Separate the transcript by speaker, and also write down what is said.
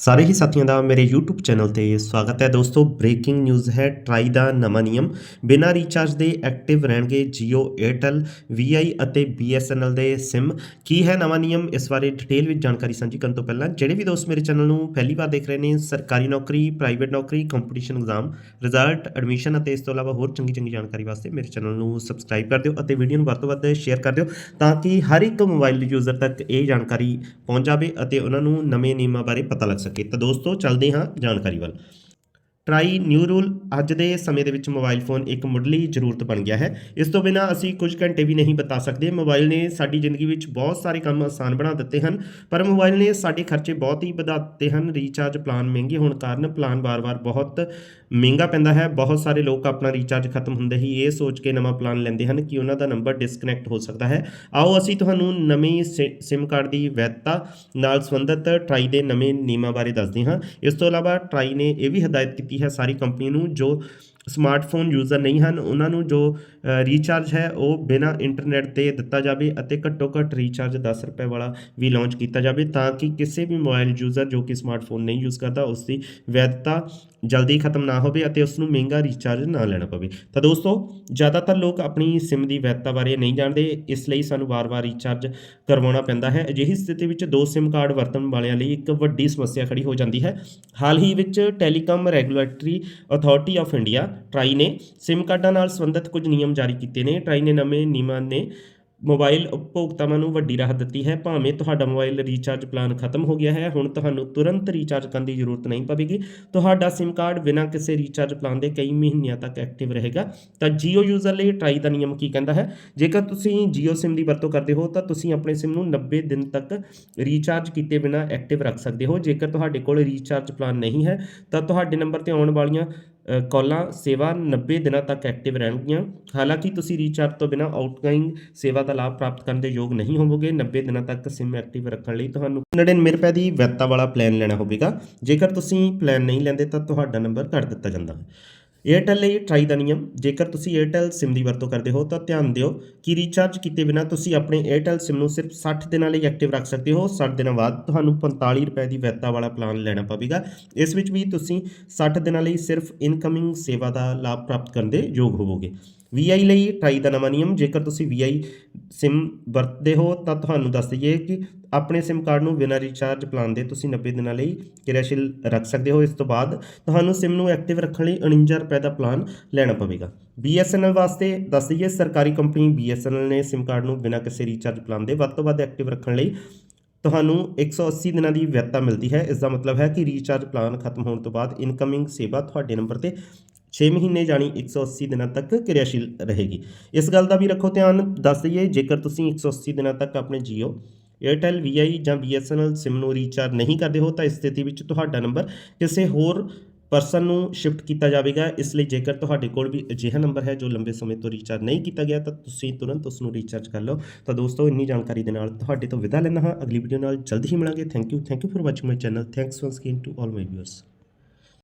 Speaker 1: ਸਾਰੇ ਹੀ ਸਾਥੀਆਂ ਦਾ ਮੇਰੇ YouTube ਚੈਨਲ ਤੇ ਸਵਾਗਤ ਹੈ। ਦੋਸਤੋ ਬ੍ਰੇਕਿੰਗ ਨਿਊਜ਼ ਹੈ। ਟਰਾਈ ਦਾ ਨਵਾਂ ਨਿਯਮ। ਬਿਨਾਂ ਰੀਚਾਰਜ ਦੇ ਐਕਟਿਵ ਰਹਿਣਗੇ Jio, Airtel VI ਅਤੇ BSNL ਦੇ SIM ਕੀ ਹੈ ਨਵਾਂ ਨਿਯਮ? ਇਸ ਬਾਰੇ ਡਿਟੇਲ ਵਿੱਚ ਜਾਣਕਾਰੀ ਸਾਂਝੀ ਕਰਨ ਤੋਂ ਪਹਿਲਾਂ ਜਿਹੜੇ ਵੀ ਦੋਸਤ ਮੇਰੇ ਚੈਨਲ ਨੂੰ ਪਹਿਲੀ ਵਾਰ ਦੇਖ ਰਹੇ ਨੇ, ਸਰਕਾਰੀ ਨੌਕਰੀ ਪ੍ਰਾਈਵੇਟ ਨੌਕਰੀ ਕੰਪੀਟੀਸ਼ਨ ਐਗਜ਼ਾਮ ਰਿਜ਼ਲਟ ਐਡਮਿਸ਼ਨ ਅਤੇ ਇਸ ਤੋਂ ਇਲਾਵਾ ਹੋਰ ਚੰਗੀ ਚੰਗੀ ਜਾਣਕਾਰੀ ਵਾਸਤੇ ਮੇਰੇ ਚੈਨਲ ਨੂੰ ਸਬਸਕ੍ਰਾਈਬ ਕਰ ਦਿਓ ਅਤੇ ਵੀਡੀਓ ਨੂੰ ਵੱਧ ਤੋਂ ਵੱਧ ਸ਼ੇਅਰ ਕਰ ਦਿਓ ਤਾਂ ਕਿ ਹਰ ਇੱਕ ਮੋਬਾਈਲ ਯੂਜ਼ਰ ਤੱਕ ਇਹ ਜਾਣਕਾਰੀ ਪਹੁੰਚ ਜਾਵੇ ਅਤੇ ਉਹਨਾਂ ਨੂੰ ਨਵੇਂ ਨਿਯਮਾਂ ਬਾਰੇ ਪਤਾ ਲੱਗ ਸਕੇ। ਤਾਂ ਦੋਸਤੋ ਚੱਲਦੇ ਹਾਂ ਜਾਣਕਾਰੀ ਵੱਲ। ਟਰਾਈ ਨਿਊ ਰੂਲ ਅੱਜ ਦੇ ਸਮੇਂ ਦੇ ਵਿੱਚ ਮੋਬਾਈਲ ਫੋਨ ਇੱਕ ਮੁੱਢਲੀ ਜ਼ਰੂਰਤ ਬਣ ਗਿਆ ਹੈ। ਇਸ ਤੋਂ ਬਿਨਾ ਅਸੀਂ ਕੁਝ ਘੰਟੇ ਵੀ ਨਹੀਂ ਬਤਾ ਸਕਦੇ। ਮੋਬਾਈਲ ਨੇ ਸਾਡੀ ਜ਼ਿੰਦਗੀ ਵਿੱਚ ਬਹੁਤ ਸਾਰੇ ਕੰਮ ਆਸਾਨ ਬਣਾ ਦਿੱਤੇ ਹਨ, ਪਰ ਮੋਬਾਈਲ ਨੇ ਸਾਡੇ ਖਰਚੇ ਬਹੁਤ ਹੀ ਵਧਾ ਦਿੱਤੇ ਹਨ। ਰੀਚਾਰਜ ਪਲਾਨ ਮਹਿੰਗੇ ਹੋਣ ਕਾਰਨ ਪਲਾਨ ਵਾਰ-ਵਾਰ ਬਹੁਤ ਮਹਿੰਗਾ ਪੈਂਦਾ ਹੈ। ਬਹੁਤ ਸਾਰੇ ਲੋਕ ਆਪਣਾ ਰੀਚਾਰਜ ਖਤਮ ਹੁੰਦੇ ਹੀ ਇਹ ਸੋਚ ਕੇ ਨਵਾਂ ਪਲਾਨ ਲੈਂਦੇ ਹਨ ਕਿ ਉਹਨਾਂ ਦਾ ਨੰਬਰ ਡਿਸਕਨੈਕਟ ਹੋ ਸਕਦਾ ਹੈ। ਆਓ ਅਸੀਂ ਤੁਹਾਨੂੰ ਨਵੀਂ SIM ਕਾਰਡ ਦੀ ਵੈਧਤਾ ਨਾਲ ਸੰਬੰਧਿਤ ਟਰਾਈ ਦੇ ਨਵੇਂ ਨਿਯਮਾਂ ਬਾਰੇ ਦੱਸਦੇ ਹਾਂ। ਇਸ ਤੋਂ ਇਲਾਵਾ ਟਰਾਈ ਨੇ ਇਹ ਵੀ ਹਦਾਇਤ ਕੀਤੀ ਹੈ ਸਾਰੀ ਕੰਪਨੀ ਨੂੰ ਜੋ ਸਮਾਰਟਫੋਨ ਯੂਜ਼ਰ ਨਹੀਂ ਹਨ, ਉਹਨਾਂ ਨੂੰ ਜੋ ਰੀਚਾਰਜ ਹੈ, ਉਹ ਬਿਨਾਂ ਇੰਟਰਨੈਟ ਤੇ ਦਿੱਤਾ ਜਾਵੇ ਅਤੇ ਘੱਟੋ ਘੱਟ ਰੀਚਾਰਜ 10 ਰੁਪਏ ਵਾਲਾ ਵੀ ਲਾਂਚ ਕੀਤਾ ਜਾਵੇ ਤਾਂ ਕਿ ਕਿਸੇ ਵੀ ਮੋਬਾਈਲ ਯੂਜ਼ਰ ਜੋ ਕਿ ਸਮਾਰਟਫੋਨ ਨਹੀਂ ਯੂਜ਼ ਕਰਦਾ, ਉਸ ਦੀ ਵੈਧਤਾ ਜਲਦੀ ਖਤਮ ਨਾ ਹੋਵੇ ਅਤੇ ਉਸ ਨੂੰ ਮਹਿੰਗਾ ਰੀਚਾਰਜ ਨਾ ਲੈਣਾ ਪਵੇ। ਤਾਂ ਦੋਸਤੋ, ਜ਼ਿਆਦਾਤਰ ਲੋਕ ਆਪਣੀ SIM ਦੀ ਵੈਧਤਾ ਬਾਰੇ ਨਹੀਂ ਜਾਣਦੇ, ਇਸ ਲਈ ਸਾਨੂੰ ਵਾਰ-ਵਾਰ ਰੀਚਾਰਜ ਕਰਵਾਉਣਾ ਪੈਂਦਾ ਹੈ। ਅਜਿਹੀ ਸਥਿਤੀ ਵਿੱਚ ਦੋ SIM ਕਾਰਡ ਵਰਤਣ ਵਾਲਿਆਂ ਲਈ ਇੱਕ ਵੱਡੀ ਸਮੱਸਿਆ ਖੜੀ ਹੋ ਜਾਂਦੀ ਹੈ। ਹਾਲ ਹੀ ਵਿੱਚ telecom regulatory authority of India TRAI ਨੇ। SIM ਕਾਰਡਾਂ ਨਾਲ ਸੰਬੰਧਿਤ ਕੁਝ ਨਿਯਮ ਜਾਰੀ ਕੀਤੇ ਨੇ। ਟਰਾਈ ਨੇ ਨਵੇਂ ਨਿਯਮਾਂ ਨੇ ਮੋਬਾਈਲ ਉਪਭੋਗਤਾਵਾਂ ਨੂੰ ਵੱਡੀ ਰਾਹਤ ਦਿੱਤੀ ਹੈ। ਭਾਵੇਂ ਤੁਹਾਡਾ ਮੋਬਾਈਲ ਰੀਚਾਰਜ ਪਲਾਨ ਖਤਮ ਹੋ ਗਿਆ ਹੈ, ਹੁਣ ਤੁਹਾਨੂੰ ਤੁਰੰਤ ਰੀਚਾਰਜ ਕਰਨ ਦੀ ਜ਼ਰੂਰਤ ਨਹੀਂ ਪਵੇਗੀ। ਤੁਹਾਡਾ SIM ਕਾਰਡ ਬਿਨਾਂ ਕਿਸੇ ਰੀਚਾਰਜ ਪਲਾਨ ਦੇ ਕਈ ਮਹੀਨਿਆਂ ਤੱਕ ਐਕਟਿਵ ਰਹੇਗਾ। ਤਾਂ Jio ਯੂਜ਼ਰ ਲਈ ਟਰਾਈ ਦਾ ਨਿਯਮ ਕੀ ਕਹਿੰਦਾ ਹੈ? ਜੇਕਰ ਤੁਸੀਂ Jio SIM ਦੀ ਵਰਤੋਂ ਕਰਦੇ ਹੋ, ਤਾਂ ਤੁਸੀਂ ਆਪਣੇ SIM ਨੂੰ 90 ਦਿਨ ਤੱਕ ਰੀਚਾਰਜ ਕੀਤੇ ਬਿਨਾਂ ਐਕਟਿਵ ਰੱਖ ਸਕਦੇ ਹੋ। ਜੇਕਰ ਤੁਹਾਡੇ ਕੋਲ ਰੀਚਾਰਜ ਪਲਾਨ ਨਹੀਂ ਹੈ, ਤਾਂ ਤੁਹਾਡੇ ਨੰਬਰ ਤੇ ਆਉਣ ਵਾਲੀਆਂ ਕਾਲਾਂ ਸੇਵਾ 90 ਦਿਨਾਂ ਤੱਕ ਐਕਟਿਵ ਰਹਿਣਗੀਆਂ। ਹਾਲਾਂਕਿ ਤੁਸੀਂ ਰੀਚਾਰਜ ਤੋਂ ਬਿਨਾਂ ਆਊਟਗੋਇੰਗ ਸੇਵਾ ਦਾ ਲਾਭ ਪ੍ਰਾਪਤ ਕਰਨ ਦੇ ਯੋਗ ਨਹੀਂ ਹੋਵੋਗੇ। 90 ਦਿਨਾਂ ਤੱਕ SIM ਐਕਟਿਵ ਰੱਖਣ ਲਈ ਤੁਹਾਨੂੰ 99 ਰੁਪਏ ਦੀ ਵੈਧਤਾ ਵਾਲਾ ਪਲਾਨ ਲੈਣਾ ਹੋਵੇਗਾ। ਜੇਕਰ ਤੁਸੀਂ ਪਲਾਨ ਨਹੀਂ ਲੈਂਦੇ ਤਾਂ ਤੁਹਾਡਾ ਨੰਬਰ ਕੱਟ ਦਿੱਤਾ ਜਾਂਦਾ ਹੈ। ਏਅਰਟੈਲ ਲਈ ਟਰਾਈ ਦਾ ਨਿਯਮ, ਜੇਕਰ ਤੁਸੀਂ ਏਅਰਟੈਲ SIM ਦੀ ਵਰਤੋਂ ਕਰਦੇ ਹੋ ਤਾਂ ਧਿਆਨ ਦਿਓ ਕਿ ਰੀਚਾਰਜ ਕੀਤੇ ਬਿਨਾਂ ਤੁਸੀਂ ਆਪਣੇ ਏਅਰਟੈਲ SIM ਨੂੰ ਸਿਰਫ 60 ਦਿਨਾਂ ਲਈ ਐਕਟਿਵ ਰੱਖ ਸਕਦੇ ਹੋ। 60 ਦਿਨਾਂ ਬਾਅਦ ਤੁਹਾਨੂੰ 45 ਰੁਪਏ ਦੀ ਵੈਧਤਾ ਵਾਲਾ ਪਲਾਨ ਲੈਣਾ ਪਵੇਗਾ। ਇਸ ਵਿੱਚ ਵੀ ਤੁਸੀਂ 60 ਦਿਨਾਂ ਲਈ ਸਿਰਫ ਇਨਕਮਿੰਗ ਸੇਵਾ ਦਾ ਲਾਭ ਪ੍ਰਾਪਤ ਕਰਨ ਦੇ ਯੋਗ ਹੋਵੋਗੇ। VI ਲਈ ਟਰਾਈ ਦਾ ਨਵਾਂ ਨਿਯਮ, ਜੇਕਰ ਤੁਸੀਂ VI SIM ਵਰਤਦੇ ਹੋ ਤਾਂ ਤੁਹਾਨੂੰ ਦੱਸ ਦਈਏ ਕਿ ਆਪਣੇ SIM ਕਾਰਡ ਨੂੰ ਬਿਨਾਂ ਰੀਚਾਰਜ ਪਲਾਨ ਦੇ ਤੁਸੀਂ 90 ਦਿਨਾਂ ਲਈ ਕਿਰਿਆਸ਼ੀਲ ਰੱਖ ਸਕਦੇ ਹੋ। ਇਸ ਤੋਂ ਬਾਅਦ ਤੁਹਾਨੂੰ SIM ਨੂੰ ਐਕਟਿਵ ਰੱਖਣ ਲਈ 49 ਰੁਪਏ ਦਾ ਪਲਾਨ ਲੈਣਾ ਪਵੇਗਾ। BSNL ਵਾਸਤੇ ਦੱਸ ਦਈਏ, ਸਰਕਾਰੀ ਕੰਪਨੀ BSNL ਨੇ SIM ਕਾਰਡ ਨੂੰ ਬਿਨਾਂ ਕਿਸੇ ਰੀਚਾਰਜ ਪਲਾਨ ਦੇ ਵੱਧ ਤੋਂ ਵੱਧ ਐਕਟਿਵ ਰੱਖਣ ਲਈ ਤੁਹਾਨੂੰ 180 ਦਿਨਾਂ ਦੀ ਵੈਧਤਾ ਮਿਲਦੀ ਹੈ। ਇਸ ਦਾ ਮਤਲਬ ਹੈ ਕਿ ਰੀਚਾਰਜ ਪਲਾਨ ਖਤਮ ਹੋਣ ਤੋਂ ਬਾਅਦ ਇਨਕਮਿੰਗ ਸੇਵਾ ਤੁਹਾਡੇ ਨੰਬਰ ਤੇ 6 ਮਹੀਨੇ ਜਾਣੀ 180 ਦਿਨਾਂ ਤੱਕ ਕਿਰਿਆਸ਼ੀਲ ਰਹੇਗੀ। ਇਸ ਗੱਲ ਦਾ ਵੀ ਰੱਖੋ ਧਿਆਨ। ਦੱਸ ਦਈਏ, ਜੇਕਰ ਤੁਸੀਂ 180 ਦਿਨਾਂ ਤੱਕ ਆਪਣੇ ਜੀਓ Airtel VI ਜਾਂ BSNL SIM ਨੂੰ ਰੀਚਾਰਜ ਨਹੀਂ ਕਰਦੇ ਹੋ ਤਾਂ ਇਸ ਸਥਿਤੀ ਵਿੱਚ ਤੁਹਾਡਾ ਨੰਬਰ ਕਿਸੇ ਹੋਰ ਪਰਸਨ ਨੂੰ ਸ਼ਿਫਟ ਕੀਤਾ ਜਾਵੇਗਾ। ਇਸ ਲਈ ਜੇਕਰ ਤੁਹਾਡੇ ਕੋਲ ਵੀ ਅਜਿਹਾ ਨੰਬਰ ਹੈ ਜੋ ਲੰਬੇ ਸਮੇਂ ਤੋਂ ਰੀਚਾਰਜ ਨਹੀਂ ਕੀਤਾ ਗਿਆ, ਤਾਂ ਤੁਸੀਂ ਤੁਰੰਤ ਉਸ ਨੂੰ ਰੀਚਾਰਜ ਕਰ ਲਓ। ਤਾਂ ਦੋਸਤੋ, ਇੰਨੀ ਜਾਣਕਾਰੀ ਦੇ ਨਾਲ ਤੁਹਾਡੇ ਤੋਂ ਵਿਦਾ ਲੈਂਦਾ ਹਾਂ। ਅਗਲੀ ਵੀਡੀਓ ਨਾਲ ਜਲਦੀ ਹੀ ਮਿਲਾਂਗੇ। Thank you thank you for watching my channel thanks once again to all my viewers